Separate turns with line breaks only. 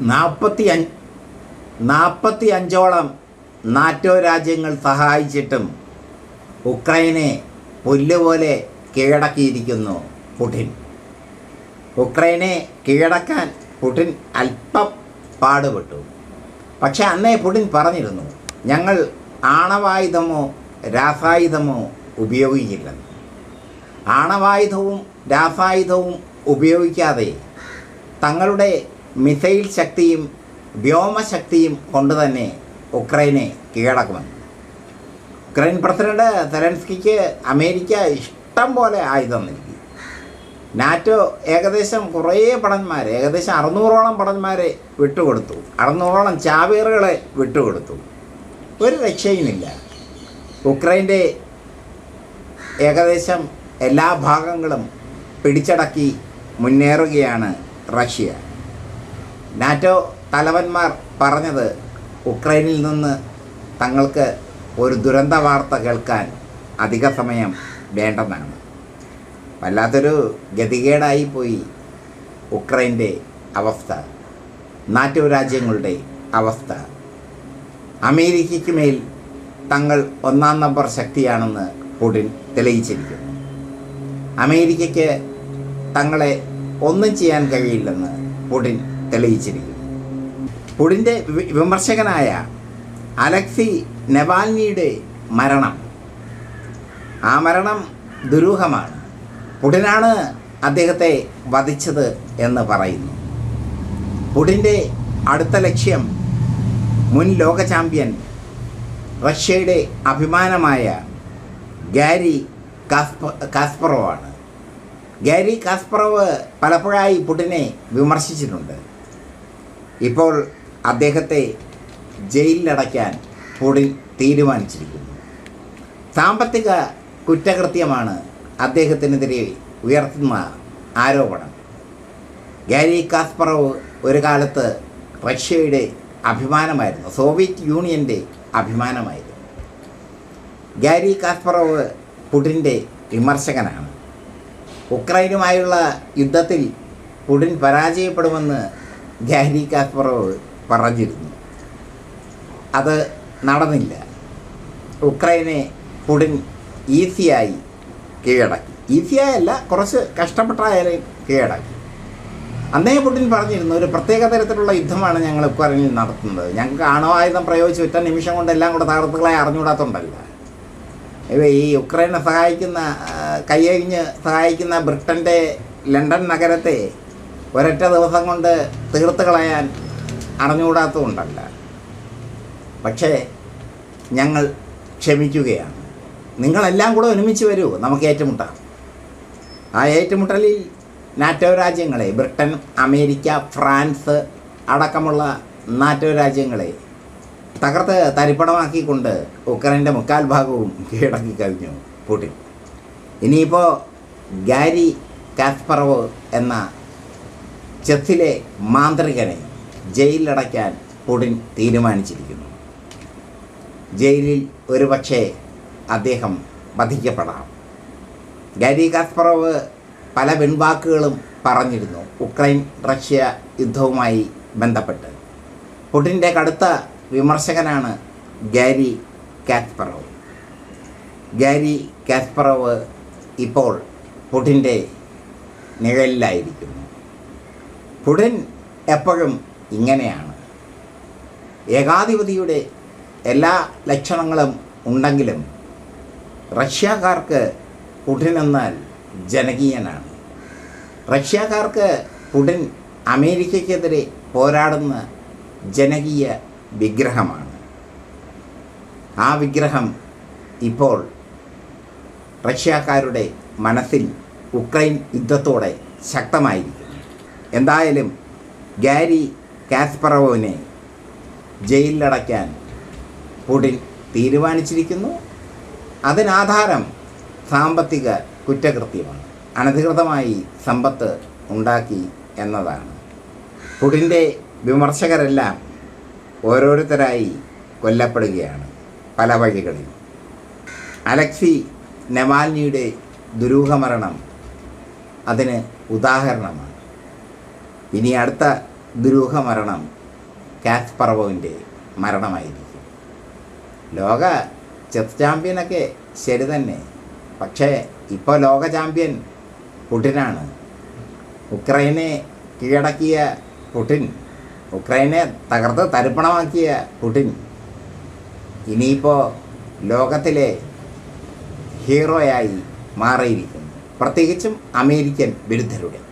നാൽപ്പത്തി അഞ്ച് നാൽപ്പത്തി അഞ്ചോളം നാറ്റോ രാജ്യങ്ങൾ സഹായിച്ചിട്ടും ഉക്രൈനെ പുല്ലുപോലെ കീഴടക്കിയിരിക്കുന്നു പുടിൻ. ഉക്രൈനെ കീഴടക്കാൻ പുടിൻ അല്പം പാടുപെട്ടു. പക്ഷെ അന്നേ പുടിൻ പറഞ്ഞിരുന്നു ഞങ്ങൾ ആണവായുധമോ രാസായുധമോ ഉപയോഗിക്കില്ലെന്ന്. ആണവായുധവും രാസായുധവും ഉപയോഗിക്കാതെ തങ്ങളുടെ മിസൈൽ ശക്തിയും വ്യോമശക്തിയും കൊണ്ട് തന്നെ ഉക്രൈനെ കീഴടക്കുമെന്ന്. ഉക്രൈൻ പ്രസിഡന്റ് സെലൻസ്കിക്ക് അമേരിക്ക ഇഷ്ടം പോലെ ആയുധം നൽകി. നാറ്റോ ഏകദേശം കുറേ പടന്മാർ ഏകദേശം അറുന്നൂറോളം പടന്മാരെ വിട്ടുകൊടുത്തു. അറുന്നൂറോളം ചാവേറുകളെ വിട്ടുകൊടുത്തു. ഒരു രക്ഷയുമില്ല. ഉക്രൈന്റെ ഏകദേശം എല്ലാ ഭാഗങ്ങളും പിടിച്ചടക്കി മുന്നേറുകയാണ് റഷ്യ. നാറ്റോ തലവന്മാർ പറഞ്ഞത് ഉക്രൈനിൽ നിന്ന് തങ്ങൾക്ക് ഒരു ദുരന്ത വാർത്ത കേൾക്കാൻ അധിക സമയം വേണ്ടെന്നാണ്. വല്ലാത്തൊരു ഗതികേടായി പോയി ഉക്രൈന്റെ അവസ്ഥ നാറ്റോ രാജ്യങ്ങളുടെ അവസ്ഥ. അമേരിക്കയ്ക്ക് മേൽ തങ്ങൾ ഒന്നാം നമ്പർ ശക്തിയാണെന്ന് പുടിൻ തെളിയിച്ചിരിക്കുന്നു. അമേരിക്കയ്ക്ക് തങ്ങളെ ഒന്നും ചെയ്യാൻ കഴിയില്ലെന്ന് പുടിൻ തെളിയിച്ചിരിക്കുന്നു. പുടിന്റെ വിമർശകനായ അലക്സി നെവാൽനിയുടെ മരണം. ആ മരണം ദുരൂഹമാണ്. പുടിനാണ് അദ്ദേഹത്തെ വധിച്ചത് എന്ന് പറയുന്നു. പുടിന്റെ അടുത്ത ലക്ഷ്യം മുൻ ലോക ചാമ്പ്യൻ റഷ്യയുടെ അഭിമാനമായ ഗാരി കാസ്പ കാസ്പറോവാണ്. ഗാരി കാസ്പറോവ് പലപ്പോഴായി പുടിനെ വിമർശിച്ചിട്ടുണ്ട്. ഇപ്പോൾ അദ്ദേഹത്തെ ജയിലിലടയ്ക്കാൻ പൊടി തീരുമാനിച്ചിരിക്കുന്നു. സാമ്പത്തിക കുറ്റകൃത്യമാണ് അദ്ദേഹത്തിനെതിരെ ഉയർത്തുന്ന ആരോപണം. ഗാരി കാസ്പറോവ് ഒരു കാലത്ത് റഷ്യയുടെ അഭിമാനമായിരുന്നു സോവിയറ്റ് യൂണിയന്റെ അഭിമാനമായിരുന്നു. Gary Kasparov പുടിന്റെ വിമർശകനാണ്. ഉക്രൈനുമായുള്ള യുദ്ധത്തിൽ പുടിൻ പരാജയപ്പെടുമെന്ന് ഗാരി കാസ്പറോവ് പറഞ്ഞിരുന്നു. അത് നടന്നില്ല. ഉക്രൈനെ പുടിൻ ഈസിയായി കീഴടക്കി. ഈസിയായല്ല കുറച്ച് കഷ്ടപ്പെട്ടായാലും കീഴടക്കി. അന്നേ പുടിൻ പറഞ്ഞിരുന്നു ഒരു പ്രത്യേക തരത്തിലുള്ള യുദ്ധമാണ് ഞങ്ങൾ ഉക്രൈനിൽ നടത്തുന്നത്. ഞങ്ങൾക്ക് ആണവായുധം പ്രയോഗിച്ച് ഒറ്റ നിമിഷം കൊണ്ട് എല്ലാം കൂടെ തകർത്തുകളെ അറിഞ്ഞുകൂടാത്തോണ്ടല്ല. ഇവ ഈ ഉക്രൈനെ സഹായിക്കുന്ന കയ്യഴിഞ്ഞ് സഹായിക്കുന്ന ബ്രിട്ടന്റെ ലണ്ടൻ നഗരത്തെ ഒരൊറ്റ ദിവസം കൊണ്ട് തീർത്ത് കളയാൻ അറിഞ്ഞുകൂടാത്തതുകൊണ്ടല്ല പക്ഷേ ഞങ്ങൾ ക്ഷമിക്കുകയാണ്. നിങ്ങളെല്ലാം കൂടെ ഒരുമിച്ച് വരൂ. നമുക്ക് ഏറ്റുമുട്ടാം. ആ ഏറ്റുമുട്ടലിൽ നാറ്റോ രാജ്യങ്ങളെ ബ്രിട്ടൻ അമേരിക്ക ഫ്രാൻസ് അടക്കമുള്ള നാറ്റോ രാജ്യങ്ങളെ തകർത്ത് തരിപ്പണമാക്കിക്കൊണ്ട് ഉക്രൈന്റെ മുക്കാൽ ഭാഗവും കീഴടക്കി കഴിഞ്ഞു. പുടിൻ. ഇനിയിപ്പോൾ ഗാരി കാസ്പറവ് എന്ന ചെസ്സിലെ മാന്ത്രികനെ ജയിലിലടയ്ക്കാൻ പുടിൻ തീരുമാനിച്ചിരിക്കുന്നു. ജയിലിൽ ഒരുപക്ഷെ അദ്ദേഹം വധിക്കപ്പെടാം. ഗാരി കാസ്പറോവ് പല വെൺവാക്കുകളും പറഞ്ഞിരുന്നു ഉക്രൈൻ റഷ്യ യുദ്ധവുമായി ബന്ധപ്പെട്ട്. പുടിന്റെ കടുത്ത വിമർശകനാണ് ഗാരി കാസ്പറോവ്. ഗാരി കാസ്പറോവ് ഇപ്പോൾ പുടിന്റെ നിഴലിലായിരിക്കുന്നു. പുടിൻ എപ്പോഴും ഇങ്ങനെയാണ്. ഏകാധിപതിയുടെ എല്ലാ ലക്ഷണങ്ങളും ഉണ്ടെങ്കിലും റഷ്യക്കാർക്ക് പുടിൻ എന്നാൽ ജനകീയനാണ്. റഷ്യക്കാർക്ക് പുടിൻ അമേരിക്കയ്ക്കെതിരെ പോരാടുന്ന ജനകീയ വിഗ്രഹമാണ്. ആ വിഗ്രഹം ഇപ്പോൾ റഷ്യക്കാരുടെ മനസ്സിൽ ഉക്രൈൻ യുദ്ധത്തോടെ ശക്തമായിരിക്കുന്നു. എന്തായാലും ഗാരി കാസ്പറോവിനെ ജയിലിലടയ്ക്കാൻ പുടിൻ തീരുമാനിച്ചിരിക്കുന്നു. അതിനാധാരം സാമ്പത്തിക കുറ്റകൃത്യമാണ്. അനധികൃതമായി സമ്പത്ത് ഉണ്ടാക്കി എന്നതാണ്. പുടിന്റെ വിമർശകരെല്ലാം ഓരോരുത്തരായി കൊല്ലപ്പെടുകയാണ് പല വഴികളിൽ. അലക്സി നെവാൽനിയുടെ ദുരൂഹമരണം അതിന് ഉദാഹരണമാണ്. ഇനി അടുത്ത ദുരൂഹ മരണം കാസ്പറവോവിന്റെ മരണമായിരിക്കും. ലോക ചെസ് ചാമ്പ്യനൊക്കെ ശരി തന്നെ. പക്ഷേ ഇപ്പോൾ ലോക ചാമ്പ്യൻ പുടിനാണ്. ഉക്രൈനെ കീഴടക്കിയ പുടിൻ ഉക്രൈനെ തകർത്ത് തരിപ്പണമാക്കിയ പുടിൻ. ഇനിയിപ്പോൾ ലോകത്തിലെ ഹീറോയായി മാറിയിരിക്കുന്നു. പ്രത്യേകിച്ചും അമേരിക്കൻ വിരുദ്ധരുടെ.